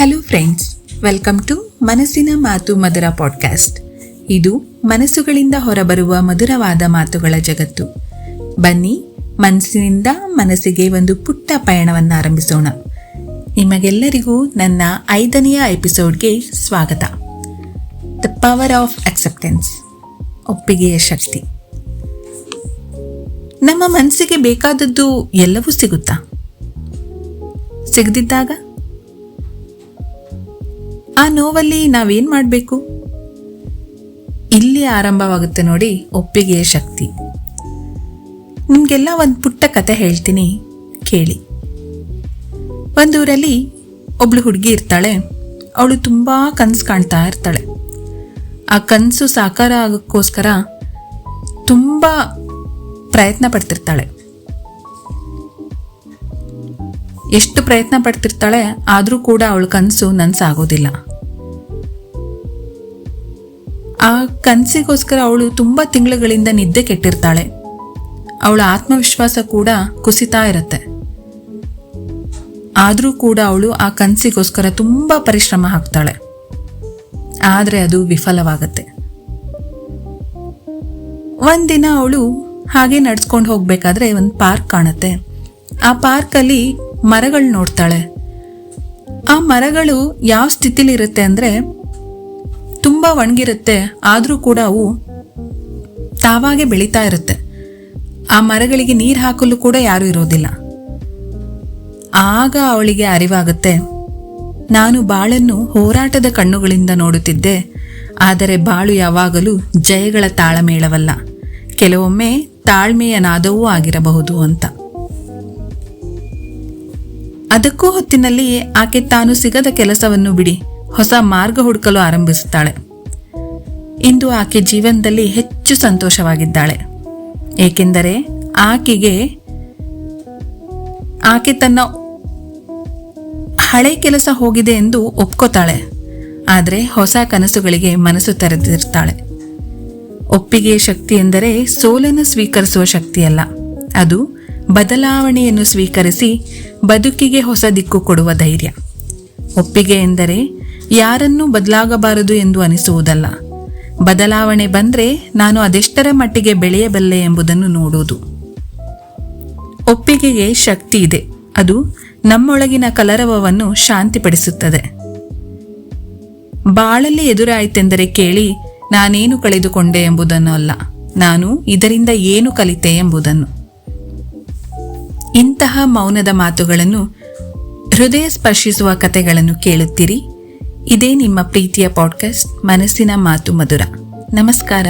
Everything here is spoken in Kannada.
ಹಲೋ ಫ್ರೆಂಡ್ಸ್ ವೆಲ್ಕಮ್ ಟು ಮನಸ್ಸಿನ ಮಾತು ಮಧುರ ಪಾಡ್ಕಾಸ್ಟ್ ಇದು ಮನಸ್ಸುಗಳಿಂದ ಹೊರಬರುವ ಮಧುರವಾದ ಮಾತುಗಳ ಜಗತ್ತು. ಬನ್ನಿ, ಮನಸ್ಸಿನಿಂದ ಮನಸ್ಸಿಗೆ ಒಂದು ಪುಟ್ಟ ಪಯಣವನ್ನು ಆರಂಭಿಸೋಣ. ನಿಮಗೆಲ್ಲರಿಗೂ ನನ್ನ ಐದನೆಯ ಎಪಿಸೋಡ್ಗೆ ಸ್ವಾಗತ. ದ ಪವರ್ ಆಫ್ ಅಕ್ಸೆಪ್ಟೆನ್ಸ್ ಒಪ್ಪಿಗೆಯ ಶಕ್ತಿ. ನಮ್ಮ ಮನಸ್ಸಿಗೆ ಬೇಕಾದದ್ದು ಎಲ್ಲವೂ ಸಿಗುತ್ತಾ? ಸಿಗದಿದ್ದಾಗ? ಆ ನೋವಲ್ಲಿ ನಾವೇನ್ ಮಾಡಬೇಕು? ಇಲ್ಲಿ ಆರಂಭವಾಗುತ್ತೆ ನೋಡಿ ಒಪ್ಪಿಗೆಯ ಶಕ್ತಿ. ನಿಮ್ಗೆಲ್ಲ ಒಂದು ಪುಟ್ಟ ಕತೆ ಹೇಳ್ತೀನಿ, ಕೇಳಿ. ಒಂದೂರಲ್ಲಿ ಒಬ್ಳು ಹುಡುಗಿ ಇರ್ತಾಳೆ, ಅವಳು ತುಂಬಾ ಕನಸು ಕಾಣ್ತಾ ಇರ್ತಾಳೆ. ಆ ಕನಸು ಸಾಕಾರ ಆಗೋಕ್ಕೋಸ್ಕರ ತುಂಬ ಪ್ರಯತ್ನ ಪಡ್ತಿರ್ತಾಳೆ. ಎಷ್ಟು ಪ್ರಯತ್ನ ಪಡ್ತಿರ್ತಾಳೆ, ಆದರೂ ಕೂಡ ಅವಳ ಕನಸು ನನ್ಸಾಗೋದಿಲ್ಲ. ಆ ಕನಸಿಗೋಸ್ಕರ ಅವಳು ತುಂಬ ತಿಂಗಳುಗಳಿಂದ ನಿದ್ದೆ ಕೆಟ್ಟಿರ್ತಾಳೆ. ಅವಳ ಆತ್ಮವಿಶ್ವಾಸ ಕೂಡ ಕುಸಿತಾ ಇರತ್ತೆ. ಆದರೂ ಕೂಡ ಅವಳು ಆ ಕನಸಿಗೋಸ್ಕರ ತುಂಬ ಪರಿಶ್ರಮ ಹಾಕ್ತಾಳೆ. ಆದರೆ ಅದು ವಿಫಲವಾಗತ್ತೆ. ಒಂದಿನ ಅವಳು ಹಾಗೆ ನಡ್ಸ್ಕೊಂಡು ಹೋಗಬೇಕಾದ್ರೆ ಒಂದು ಪಾರ್ಕ್ ಕಾಣುತ್ತೆ. ಆ ಪಾರ್ಕಲ್ಲಿ ಮರಗಳು ನೋಡ್ತಾಳೆ. ಆ ಮರಗಳು ಯಾವ ಸ್ಥಿತಿಲಿರುತ್ತೆ ಅಂದರೆ ಅಂದ್ರೆ ತುಂಬ ಒಣಗಿರುತ್ತೆ, ಆದರೂ ಕೂಡ ಅವು ತಾವಾಗೆ ಬೆಳೀತಾ ಇರುತ್ತೆ. ಆ ಮರಗಳಿಗೆ ನೀರು ಹಾಕಲು ಕೂಡ ಯಾರೂ ಇರೋದಿಲ್ಲ. ಆಗ ಅವಳಿಗೆ ಅರಿವಾಗುತ್ತೆ, ನಾನು ಬಾಳನ್ನು ಹೋರಾಟದ ಕಣ್ಣುಗಳಿಂದ ನೋಡುತ್ತಿದ್ದೆ, ಆದರೆ ಬಾಳು ಯಾವಾಗಲೂ ಜಯಗಳ ತಾಳಮೇಳವಲ್ಲ, ಕೆಲವೊಮ್ಮೆ ತಾಳ್ಮೆಯ ನಾದವೂ ಆಗಿರಬಹುದು ಅಂತ. ಅದಕ್ಕೂ ಹೊತ್ತಿನಲ್ಲಿ ಆಕೆ ತಾನು ಸಿಗದ ಕೆಲಸವನ್ನು ಬಿಡಿ, ಹೊಸ ಮಾರ್ಗ ಹುಡುಕಲು ಆರಂಭಿಸುತ್ತಾಳೆ. ಇಂದು ಆಕೆ ಜೀವನದಲ್ಲಿ ಹೆಚ್ಚು ಸಂತೋಷವಾಗಿದ್ದಾಳೆ. ಏಕೆಂದರೆ ಆಕೆಗೆ ಆಕೆ ತನ್ನ ಹಳೆ ಕೆಲಸ ಹೋಗಿದೆ ಎಂದು ಒಪ್ಕೋತಾಳೆ. ಆದರೆ ಹೊಸ ಕನಸುಗಳಿಗೆ ಮನಸ್ಸು ತೆರೆದಿರ್ತಾಳೆ. ಒಪ್ಪಿಗೆ ಶಕ್ತಿ ಎಂದರೆ ಸೋಲನ್ನು ಸ್ವೀಕರಿಸುವ ಶಕ್ತಿಯಲ್ಲ. ಅದು ಬದಲಾವಣೆಯನ್ನು ಸ್ವೀಕರಿಸಿ ಬದುಕಿಗೆ ಹೊಸ ದಿಕ್ಕು ಕೊಡುವ ಧೈರ್ಯ. ಒಪ್ಪಿಗೆ ಎಂದರೆ ಯಾರನ್ನೂ ಬದಲಾಗಬಾರದು ಎಂದು ಅನಿಸುವುದಲ್ಲ. ಬದಲಾವಣೆ ಬಂದ್ರೆ ನಾನು ಅದೆಷ್ಟರ ಮಟ್ಟಿಗೆ ಬೆಳೆಯಬಲ್ಲೆ ಎಂಬುದನ್ನು ನೋಡುವುದು. ಒಪ್ಪಿಗೆಗೆ ಶಕ್ತಿ ಇದೆ. ಅದು ನಮ್ಮೊಳಗಿನ ಕಲರವವನ್ನು ಶಾಂತಿಪಡಿಸುತ್ತದೆ. ಬಾಳಲ್ಲಿ ಎದುರಾಯಿತೆಂದರೆ ಕೇಳಿ ನಾನೇನು ಕಳೆದುಕೊಂಡೆ ಎಂಬುದನ್ನು ಅಲ್ಲ, ನಾನು ಇದರಿಂದ ಏನು ಕಲಿತೆ ಎಂಬುದನ್ನು. ಇಂತಹ ಮೌನದ ಮಾತುಗಳನ್ನು ಹೃದಯ ಸ್ಪರ್ಶಿಸುವ ಕಥೆಗಳನ್ನು ಕೇಳುತ್ತೀರಿ. ಇದೇ ನಿಮ್ಮ ಪ್ರೀತಿಯ ಪಾಡ್ಕಾಸ್ಟ್ ಮನಸ್ಸಿನ ಮಾತು ಮಧುರ. ನಮಸ್ಕಾರ.